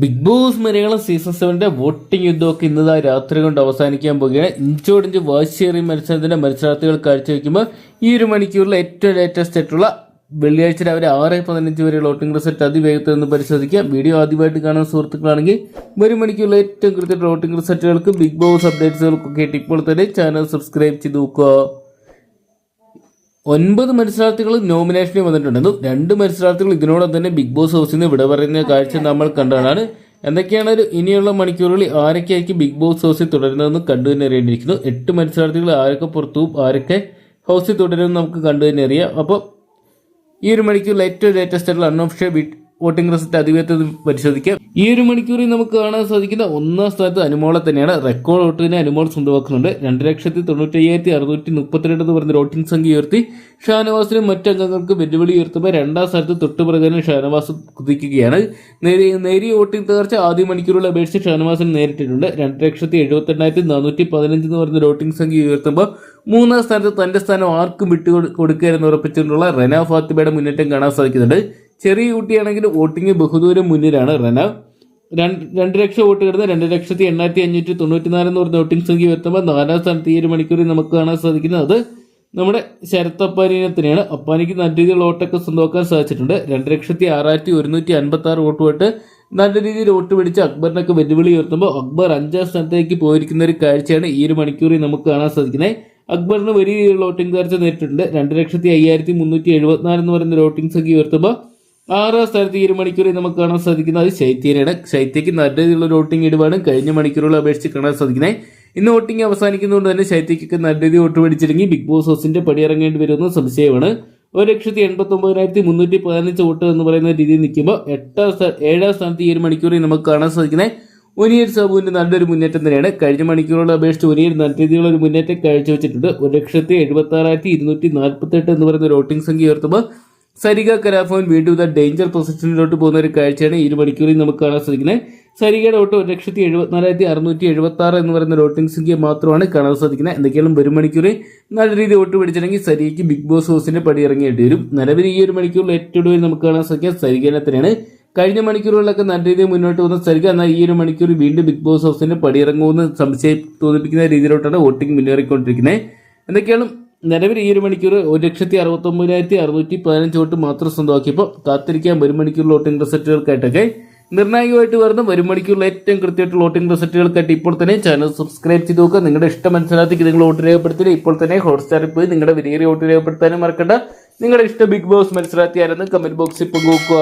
Big boss Malayalam season സെവന്റെ voting യുദ്ധമൊക്കെ ഇന്നതാ രാത്രി കൊണ്ട് അവസാനിക്കാൻ പോവുകയാണ്. ഇഞ്ചോടിഞ്ച് വാശിയേറി മത്സരത്തിന്റെ മത്സരാർത്ഥികൾ കാഴ്ചവെക്കുമ്പോൾ ഈ ഒരു മണിക്കൂറിലെ ഏറ്റവും ലേറ്റസ്റ്റ് ആയിട്ടുള്ള വെള്ളിയാഴ്ച രാവിലെ ആറ് പതിനഞ്ച് വരെയുള്ള വോട്ടിംഗ് റിസൾട്ട് അതിവേഗത്തിൽ നിന്ന് പരിശോധിക്കാം. വീഡിയോ ആദ്യമായിട്ട് കാണുന്ന സുഹൃത്തുക്കളാണെങ്കിൽ ഒരു മണിക്കൂറിലെ ഏറ്റവും കൃത്യമായിട്ടുള്ള വോട്ടിംഗ് റിസൾട്ടുകൾക്ക് ബിഗ് ബോസ് അപ്ഡേറ്റ്സുകൾക്കൊക്കെ ഇപ്പോൾ തന്നെ ചാനൽ സബ്സ്ക്രൈബ് ചെയ്ത് നോക്കുക. ഒൻപത് മത്സരാർത്ഥികൾ നോമിനേഷനിൽ വന്നിട്ടുണ്ടെന്നും രണ്ട് മത്സരാർത്ഥികൾ ഇതിനോടൊപ്പം തന്നെ ബിഗ് ബോസ് ഹൗസിൽ നിന്ന് വിട പറയുന്ന കാഴ്ച നമ്മൾ കണ്ടതാണ്. എന്തൊക്കെയാണ് ഒരു ഇനിയുള്ള മണിക്കൂറുകളിൽ ആരൊക്കെയായിരിക്കും ബിഗ് ബോസ് ഹൗസിൽ തുടരുന്നതെന്ന് കണ്ടു തന്നെ അറിയേണ്ടിയിരിക്കുന്നു. എട്ട് മത്സരാർത്ഥികൾ ആരൊക്കെ പുറത്തു ആരൊക്കെ ഹൗസിൽ തുടരുമെന്ന് നമുക്ക് കണ്ടു തന്നെ അറിയാം. അപ്പോൾ ഈ ഒരു മണിക്കൂറിൽ ഏറ്റവും ലേറ്റസ്റ്റ് ആയിട്ടുള്ള അൺഒഫിഷ്യൽ വോട്ടിംഗ് റിസൾട്ട് അതിവേഗത്തിൽ പരിശോധിക്കാം. ഈ ഒരു മണിക്കൂറിൽ നമുക്ക് കാണാൻ സാധിക്കുന്ന ഒന്നാം സ്ഥാനത്ത് അനുമോളെ തന്നെയാണ്. റെക്കോർഡ് വോട്ടിനെ അനുമോൾ സ്വന്തമാക്കുന്നുണ്ട്. രണ്ട് ലക്ഷത്തി തൊണ്ണൂറ്റി അയ്യായിരത്തി അറുന്നൂറ്റി മുപ്പത്തിരണ്ട് എന്ന് പറഞ്ഞ വോട്ടിംഗ് സംഖ്യ ഉയർത്തി. ഷാനവാസിനും മറ്റംഗങ്ങൾക്ക് വെല്ലുവിളി ഉയർത്തുമ്പോൾ രണ്ടാം സ്ഥാനത്ത് തൊട്ടുപുറകാനും ഷാനവാസ് കുതിക്കുകയാണ്. നേരിയ നേരിയ വോട്ടിംഗ് തകർച്ച ആദ്യ മണിക്കൂറുള്ള അപേക്ഷിച്ച് ഷാനവാസിന് നേരിട്ടിട്ടുണ്ട്. രണ്ട് ലക്ഷത്തി എഴുപത്തി എണ്ണായിരത്തി നാനൂറ്റി പതിനഞ്ച് എന്ന് പറഞ്ഞ വോട്ടിംഗ് സംഖ്യ ഉയർത്തുമ്പോൾ മൂന്നാം സ്ഥാനത്ത് തന്റെ സ്ഥാനം ആർക്കും വിട്ടു കൊടുക്കുക എന്ന് ഉറപ്പിച്ചുകൊണ്ടുള്ള റെന ഫാത്തിബയുടെ മുന്നേറ്റം കാണാൻ സാധിക്കുന്നുണ്ട്. ചെറിയ കുട്ടിയാണെങ്കിൽ വോട്ടിംഗ് ബഹുദൂരം മുന്നിലാണ് റെന. രണ്ട് രണ്ട് ലക്ഷം വോട്ട് കിടന്ന് രണ്ട് ലക്ഷത്തി എണ്ണായിരത്തി അഞ്ഞൂറ്റി തൊണ്ണൂറ്റി നാല് എന്ന് പറഞ്ഞ വോട്ടിംഗ് സംഖ്യ വരുത്തുമ്പോൾ നാലാം സ്ഥാനത്ത് ഈ ഒരു മണിക്കൂറിൽ നമുക്ക് കാണാൻ സാധിക്കുന്നത്. അത് നമ്മുടെ ശരത് തന്നെയാണ് അപ്പാനിക്ക് നല്ല രീതിയിലുള്ള വോട്ടൊക്കെ സ്വന്തമാക്കാൻ സാധിച്ചിട്ടുണ്ട്. രണ്ട് ലക്ഷത്തി ആറായിരത്തി ഒരുന്നൂറ്റി അൻപത്തി ആറ് വോട്ട് പോയിട്ട് നല്ല രീതിയിൽ വോട്ട് പിടിച്ച് അക്ബറിനൊക്കെ വെല്ലുവിളി ഉയർത്തുമ്പോൾ അക്ബർ അഞ്ചാം സ്ഥാനത്തേക്ക് പോയിരിക്കുന്ന ഒരു കാഴ്ചയാണ് ഈ ഒരു മണിക്കൂറിൽ നമുക്ക് കാണാൻ സാധിക്കുന്നത്. അക്ബറിന് വലിയ രീതിയിലുള്ള വോട്ടിംഗ് തകർച്ച നേരിട്ടിട്ടുണ്ട്. രണ്ട് ലക്ഷത്തി അയ്യായിരത്തി മുന്നൂറ്റി എഴുപത്തിനാല് എന്ന് പറയുന്ന വോട്ടിംഗ് സംഖ്യ ഉയർത്തുമ്പോൾ ആറാം സ്ഥാനത്ത് ഈ ഒരു മണിക്കൂറിൽ നമുക്ക് കാണാൻ സാധിക്കുന്നത് അത് ശൈത്യനാണ്. ശൈത്യക്ക് നല്ല രീതിയിലുള്ള വോട്ടിംഗ് ഇടുവാണ് കഴിഞ്ഞ മണിക്കൂറുകൾ അപേക്ഷിച്ച് കാണാൻ സാധിക്കുന്നത് ഇന്ന് വോട്ടിംഗ് അവസാനിക്കുന്നതുകൊണ്ട് തന്നെ ശൈത്യക്കൊക്കെ നല്ല രീതി വോട്ട് പിടിച്ചില്ലെങ്കിൽ ബിഗ് ബോസ് ഹൗസിന്റെ പടിയിറങ്ങേണ്ടി വരുന്ന സംശയമാണ്. ഒരു ലക്ഷത്തി എൺപത്തി ഒമ്പതിനായിരത്തി മുന്നൂറ്റി പതിനഞ്ച് വോട്ട് എന്ന് പറയുന്ന രീതിയിൽ നിൽക്കുമ്പോൾ എട്ടാം ഏഴാം സ്ഥാനത്ത് ഈ ഒരു മണിക്കൂറിൽ നമുക്ക് കാണാൻ സാധിക്കുന്നത് ഒനിയർ സാബുവിന്റെ നല്ലൊരു മുന്നേറ്റം തന്നെയാണ്. കഴിഞ്ഞ മണിക്കൂറുകളെ അപേക്ഷിച്ച് ഒനിയർ നല്ല രീതിയിലുള്ള ഒരു മുന്നേറ്റം കാഴ്ചവെച്ചിട്ടുണ്ട്. ഒരു ലക്ഷത്തി എഴുപത്തി ആറായിരത്തി ഇരുന്നൂറ്റി നാൽപ്പത്തി എട്ട് എന്ന് പറയുന്ന വോട്ടിംഗ് സംഖ്യ ഉയർത്തുമ്പോൾ സരിക കരാഫോൻ വീണ്ടും ഇതാ ഡേഞ്ചർ പൊസിഷനിലോട്ട് പോകുന്ന ഒരു കാഴ്ചയാണ് ഈ ഒരു മണിക്കൂറിൽ നമുക്ക് കാണാൻ സാധിക്കുന്നത്. സരികയുടെ വോട്ട് ഒരു ലക്ഷത്തി എഴുപത്തിനാലായിരത്തി അറുന്നൂറ്റി എഴുപത്തി ആറ് എന്ന് പറയുന്ന വോട്ടിംഗ് സംഖ്യ മാത്രമാണ് കാണാൻ സാധിക്കുന്നത്. എന്തൊക്കെയാണ് ഒരു മണിക്കൂറിൽ നല്ല രീതിയിൽ ഓട്ട് പിടിച്ചിട്ടുണ്ടെങ്കിൽ സരികയ്ക്ക് ബിഗ് ബോസ് ഹൗസിന്റെ പടി ഇറങ്ങേണ്ടി വരും. നിലവിൽ ഈ ഒരു മണിക്കൂറിൽ ഏറ്റവും നമുക്ക് കാണാൻ സാധിക്കുക സരികനെ തന്നെയാണ്. കഴിഞ്ഞ മണിക്കൂറുകളിലൊക്കെ നല്ല രീതിയിൽ മുന്നോട്ട് പോകുന്ന സരിക എന്നാൽ ഈ ഒരു മണിക്കൂർ വീണ്ടും ബിഗ് ബോസ് ഹൗസിന്റെ പടിയിറങ്ങുമെന്ന് സംശയം തോന്നിപ്പിക്കുന്ന രീതിയിലോട്ടാണ് വോട്ടിംഗ് മുന്നേറിക്കൊണ്ടിരിക്കുന്നത്. എന്തൊക്കെയാണ് നിലവിൽ ഈ ഒരു മണിക്കൂർ ഒരു ലക്ഷത്തി അറുപത്തൊമ്പതിനായിരത്തി അറുന്നൂറ്റി പതിനഞ്ച് വോട്ട് മാത്രം സ്വന്തമാക്കിയപ്പോൾ കാത്തിരിക്കാൻ ഒരു മണിക്കൂർ വോട്ടിംഗ് റിസൾട്ടുകൾക്കായിട്ടൊക്കെ. നിർണായകമായിട്ട് വരുന്ന ഒരു മണിക്കൂറിൽ ഏറ്റവും കൃത്യമായിട്ട് വോട്ടിംഗ് റിസൾട്ടുകൾക്കായിട്ട് ഇപ്പോൾ തന്നെ ചാനൽ സബ്സ്ക്രൈബ് ചെയ്ത് നോക്കുക. നിങ്ങളുടെ ഇഷ്ടം മനസ്സിലാക്കി നിങ്ങൾ വോട്ട് രേഖപ്പെടുത്തില്ല ഇപ്പോൾ തന്നെ ഹോട്ട്സ്റ്റാറിൽ പോയി നിങ്ങളുടെ വിലയേറിയ വോട്ട് രേഖപ്പെടുത്താനും മറക്കണ്ട. നിങ്ങളുടെ ഇഷ്ട ബിഗ് ബോസ് മനസ്സിലാക്കിയായിരുന്നു കമന്റ് ബോക്സിൽ പങ്കുവെക്കുക